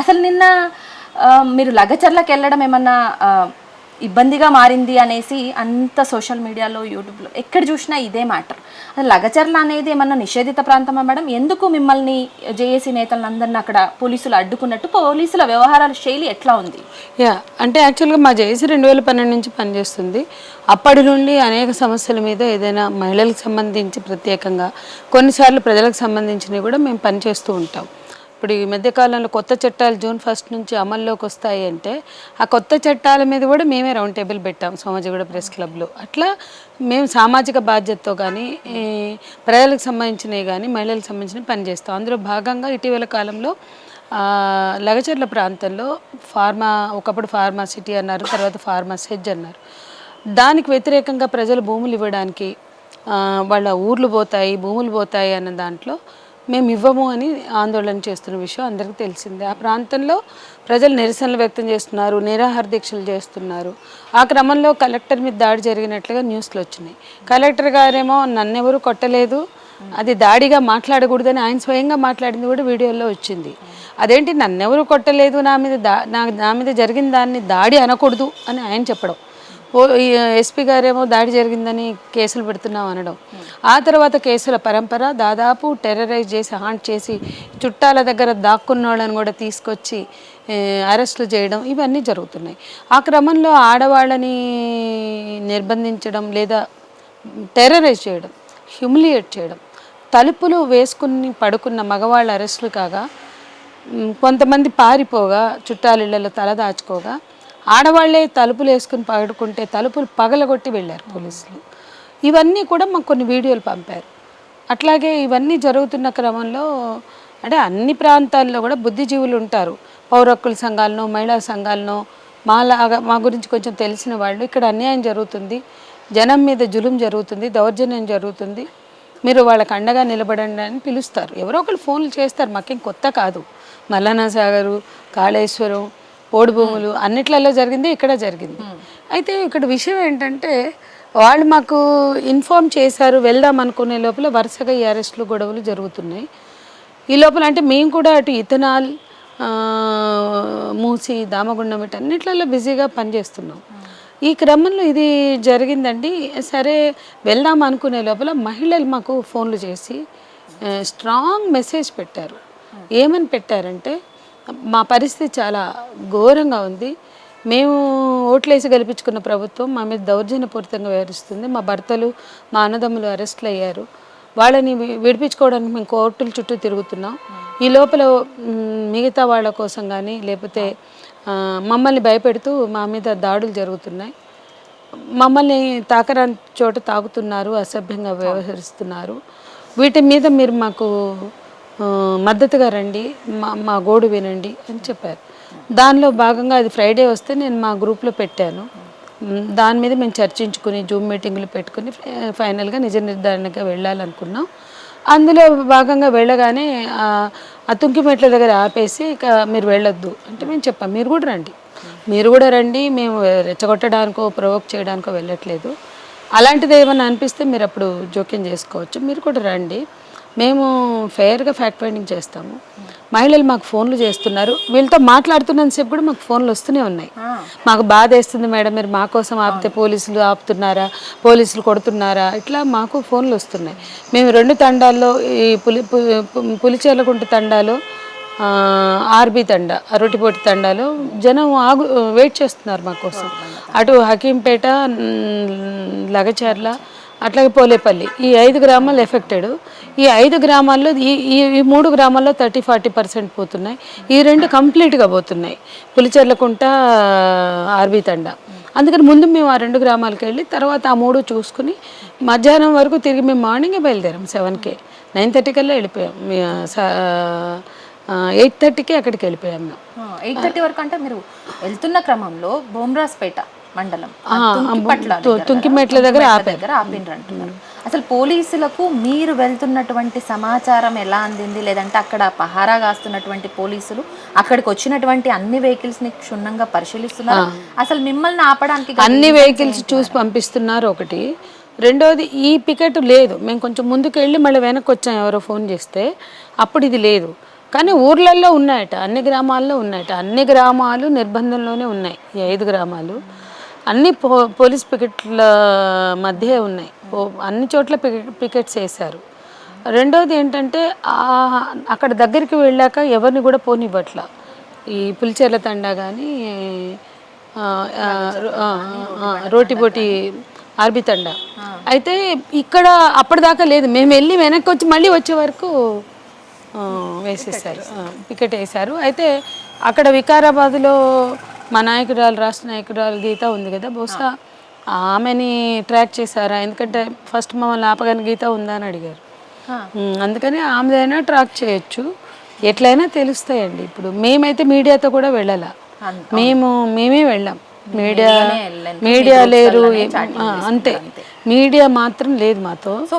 అసలు నిన్న మీరు లగచర్లకు వెళ్ళడం ఏమన్నా ఇబ్బందిగా మారింది అనేసి అంత సోషల్ మీడియాలో యూట్యూబ్లో ఎక్కడ చూసినా ఇదే మ్యాటర్. అసలు లగచర్ల అనేది ఏమన్నా నిషేధిత ప్రాంతమా మేడం? ఎందుకు మిమ్మల్ని జేఏసీ నేతలందరినీ అక్కడ పోలీసులు అడ్డుకున్నట్టు పోలీసుల వ్యవహారాల శైలి ఎట్లా ఉంది? యా అంటే యాక్చువల్గా మా జేఏసీ రెండు వేల పన్నెండు నుంచి పనిచేస్తుంది. అప్పటి నుండి అనేక సమస్యల మీద ఏదైనా మహిళలకు సంబంధించి ప్రత్యేకంగా కొన్నిసార్లు ప్రజలకు సంబంధించినవి కూడా మేము పనిచేస్తూ ఉంటాం. ఇప్పుడు ఈ మధ్యకాలంలో కొత్త చట్టాలు జూన్ ఫస్ట్ నుంచి అమల్లోకి వస్తాయి అంటే ఆ కొత్త చట్టాల మీద కూడా మేమే రౌండ్ టేబుల్ పెట్టాం సోమజిగూడ ప్రెస్ క్లబ్లో. అట్లా మేము సామాజిక బాధ్యతతో కానీ ప్రజలకు సంబంధించినవి కానీ మహిళలకు సంబంధించినవి పనిచేస్తాం అందులో భాగంగా ఇటీవల కాలంలో లగచర్ల ప్రాంతంలో ఫార్మా ఒకప్పుడు ఫార్మా సిటీ అన్నారు తర్వాత ఫార్మా సెజ్ అన్నారు. దానికి వ్యతిరేకంగా ప్రజలు భూములు ఇవ్వడానికి వాళ్ళ ఊర్లు పోతాయి భూములు పోతాయి అన్న దాంట్లో మేము ఇవ్వము అని ఆందోళన చేస్తున్న విషయం అందరికీ తెలిసిందే. ఆ ప్రాంతంలో ప్రజలు నిరసనలు వ్యక్తం చేస్తున్నారు నిరాహార దీక్షలు చేస్తున్నారు. ఆ క్రమంలో కలెక్టర్ మీద దాడి జరిగినట్లుగా న్యూస్లు వచ్చినాయి. కలెక్టర్ గారేమో నన్నెవరు కొట్టలేదు అది దాడిగా మాట్లాడకూడదని ఆయన స్వయంగా మాట్లాడింది కూడా వీడియోలో వచ్చింది. అదేంటి నన్నెవరు కొట్టలేదు నా మీద దా నా నా మీద జరిగిన దాన్ని దాడి అనకూడదు అని ఆయన చెప్పడం. ఓ ఎస్పీ గారేమో దాడి జరిగిందని కేసులు పెడుతున్నాం అనడం. ఆ తర్వాత కేసుల పరంపర దాదాపు టెర్రరైజ్ చేసి హాంట్ చేసి చుట్టాల దగ్గర దాక్కున్న వాళ్ళని కూడా తీసుకొచ్చి అరెస్టులు చేయడం ఇవన్నీ జరుగుతున్నాయి. ఆ క్రమంలో ఆడవాళ్ళని నిర్బంధించడం లేదా టెర్రరైజ్ చేయడం హ్యూమిలియేట్ చేయడం తలుపులు వేసుకుని పడుకున్న మగవాళ్ళ అరెస్టులు కాగా కొంతమంది పారిపోగా చుట్టాలిళ్ళలో తల దాచుకోగా ఆడవాళ్ళే తలుపులు వేసుకుని పడుకుంటే తలుపులు పగలగొట్టి వెళ్ళారు పోలీసులు. ఇవన్నీ కూడా మాకు కొన్ని వీడియోలు పంపారు. అట్లాగే ఇవన్నీ జరుగుతున్న క్రమంలో అంటే అన్ని ప్రాంతాల్లో కూడా బుద్ధిజీవులు ఉంటారు. పౌరక్కుల సంఘాలను మహిళా సంఘాలను మాలాగా మా గురించి కొంచెం తెలిసిన వాళ్ళు ఇక్కడ అన్యాయం జరుగుతుంది. జనం మీద జులుం జరుగుతుంది దౌర్జన్యం జరుగుతుంది. మీరు వాళ్ళకి అండగా నిలబడండి అని పిలుస్తారు. ఎవరో ఒకరు ఫోన్లు చేస్తారు. మాకేం కొత్త కాదు. మల్లనా సాగరు కాళేశ్వరం పోడు భూములు అన్నిట్లలో జరిగింది ఇక్కడ జరిగింది. అయితే ఇక్కడ విషయం ఏంటంటే వాళ్ళు మాకు ఇన్ఫార్మ్ చేశారు వెళ్దాం అనుకునే లోపల వరుసగా ఈ అరెస్టులు గొడవలు జరుగుతున్నాయి. ఈ లోపల అంటే మేము కూడా అటు ఇథనాల్ మూసి దామగుండం వీటన్నిట్లలో బిజీగా పనిచేస్తున్నాం. ఈ క్రమంలో ఇది జరిగిందండి. సరే వెళ్దాం అనుకునే లోపల మహిళలు మాకు ఫోన్లు చేసి స్ట్రాంగ్ మెసేజ్ పెట్టారు. ఏమని పెట్టారంటే మా పరిస్థితి చాలా ఘోరంగా ఉంది. మేము ఓట్లేసి గెలిపించుకున్న ప్రభుత్వం మా మీద దౌర్జన్యపూరితంగా వ్యవహరిస్తుంది. మా భర్తలు మా అన్నదమ్ములు అరెస్ట్లు అయ్యారు వాళ్ళని విడిపించుకోవడానికి మేము కోర్టుల చుట్టూ తిరుగుతున్నాం. ఈ లోపల మిగతా వాళ్ళ కోసం కానీ లేకపోతే మమ్మల్ని భయపెడుతూ మా మీద దాడులు జరుగుతున్నాయి. మమ్మల్ని తాకరాని చోట తాగుతున్నారు అసభ్యంగా వ్యవహరిస్తున్నారు. వీటి మీద మీరు మాకు మద్దతుగా రండి మా మా గోడు వినండి అని చెప్పారు. దానిలో భాగంగా అది ఫ్రైడే వస్తే నేను మా గ్రూప్లో పెట్టాను. దాని మీద మేము చర్చించుకుని జూమ్ మీటింగులు పెట్టుకుని ఫైనల్గా నిజ నిర్ధారణగా వెళ్ళాలనుకున్నాం. అందులో భాగంగా వెళ్ళగానే ఆ, ఆ తుంకిమెట్ల దగ్గర ఆపేసి ఇక మీరు వెళ్ళొద్దు అంటే మేము చెప్పాం మీరు కూడా రండి. మీరు కూడా రండి మేము రెచ్చగొట్టడానికో ప్రొవోక్ చేయడానికో వెళ్ళట్లేదు. అలాంటిది ఏమైనా అనిపిస్తే మీరు అప్పుడు జోక్యం చేసుకోవచ్చు మీరు కూడా రండి. మేము ఫెయిర్గా ఫ్యాక్ట్ ఫైండింగ్ చేస్తాము. మహిళలు మాకు ఫోన్లు చేస్తున్నారు. వీళ్ళతో మాట్లాడుతున్నంతసేపు కూడా మాకు ఫోన్లు వస్తూనే ఉన్నాయి. మాకు బాధ వేస్తుంది మేడం మీరు మా కోసం ఆపితే పోలీసులు ఆపుతున్నారా పోలీసులు కొడుతున్నారా? ఇట్లా మాకు ఫోన్లు వస్తున్నాయి. మేము రెండు తండాల్లో ఈ పులి పులిచేర్లకుంట తండాలో ఆర్బీ తండ అరటిపోటి తండాలో జనం ఆగు వెయిట్ చేస్తున్నారు మా కోసం. అటు హకీంపేట లగచర్ల అట్లాగే పోలేపల్లి. ఈ ఐదు గ్రామాలు ఎఫెక్టెడ్. ఈ ఐదు గ్రామాల్లో ఈ ఈ ఈ మూడు గ్రామాల్లో థర్టీ ఫార్టీ పర్సెంట్ పోతున్నాయి. ఈ రెండు కంప్లీట్గా పోతున్నాయి. పులిచెర్లకుంట ఆర్బీ తండ. అందుకని ముందు మేము ఆ రెండు గ్రామాలకు వెళ్ళి తర్వాత ఆ మూడు చూసుకుని మధ్యాహ్నం వరకు తిరిగి మేము మార్నింగే బయలుదేరాం సెవెన్కే. నైన్ థర్టీ కల్లా వెళ్ళిపోయాం ఎయిట్ థర్టీకి అక్కడికి వెళ్ళిపోయాం మేము. ఎయిట్ థర్టీ వరకు అంటే మీరు వెళ్తున్న క్రమంలో బోమ్రాస్పేట మండలం. తుంకిమెట్ల దగ్గర దగ్గర ఆపిండ్రు అంటున్నారు. అసలు పోలీసులకు మీరు వెళ్తున్నటువంటి సమాచారం ఎలా అందింది? లేదంటే అక్కడ పహారా కాస్తున్నటువంటి పోలీసులు అక్కడికి వచ్చినటువంటి అన్ని వెహికల్స్ని క్షుణ్ణంగా పరిశీలిస్తున్నారు? అసలు మిమ్మల్ని ఆపడానికి అన్ని వెహికల్స్ చూసి పంపిస్తున్నారు ఒకటి. రెండోది ఈ పికెట్ లేదు. మేము కొంచెం ముందుకు వెళ్ళి మళ్ళీ వెనక్కి వచ్చాం ఎవరో ఫోన్ చేస్తే. అప్పుడు ఇది లేదు. కానీ ఊర్లలో ఉన్నాయట అన్ని గ్రామాల్లో ఉన్నాయట. అన్ని గ్రామాలు నిర్బంధంలోనే ఉన్నాయి. ఈ ఐదు గ్రామాలు. అన్ని పో పోలీస్ పికెట్ల మధ్య ఉన్నాయి. అన్ని చోట్ల పికెట్ పికెట్స్ వేశారు. రెండోది ఏంటంటే అక్కడ దగ్గరికి వెళ్ళాక ఎవరిని కూడా పోనివ్వట్ల. ఈ పులిచెర్ల తండా కానీ రోటిపోటి ఆర్బి తండా. అయితే ఇక్కడ అప్పటిదాకా లేదు. మేము వెళ్ళి వెనక్కి వచ్చి మళ్ళీ వచ్చే వరకు వేసేసారు. పికెట్ వేశారు. అయితే అక్కడ వికారాబాద్లో మా నాయకురాలు రాష్ట్ర నాయకురాలు గీత ఉంది కదా బహుశా ఆమెని ట్రాక్ చేశారా? ఎందుకంటే ఫస్ట్ మమ్మల్ని ఆపగానే గీత ఉందా అని అడిగారు. అందుకని ఆమెదైనా ట్రాక్ చేయొచ్చు. ఎట్లయినా తెలుస్తాయండి. ఇప్పుడు మేమైతే మీడియాతో కూడా వెళ్ళాల. మేము మేమే వెళ్ళాం. మీడియా. మీడియా లేరు అంతే. మీడియా మాత్రం లేదు మాతో.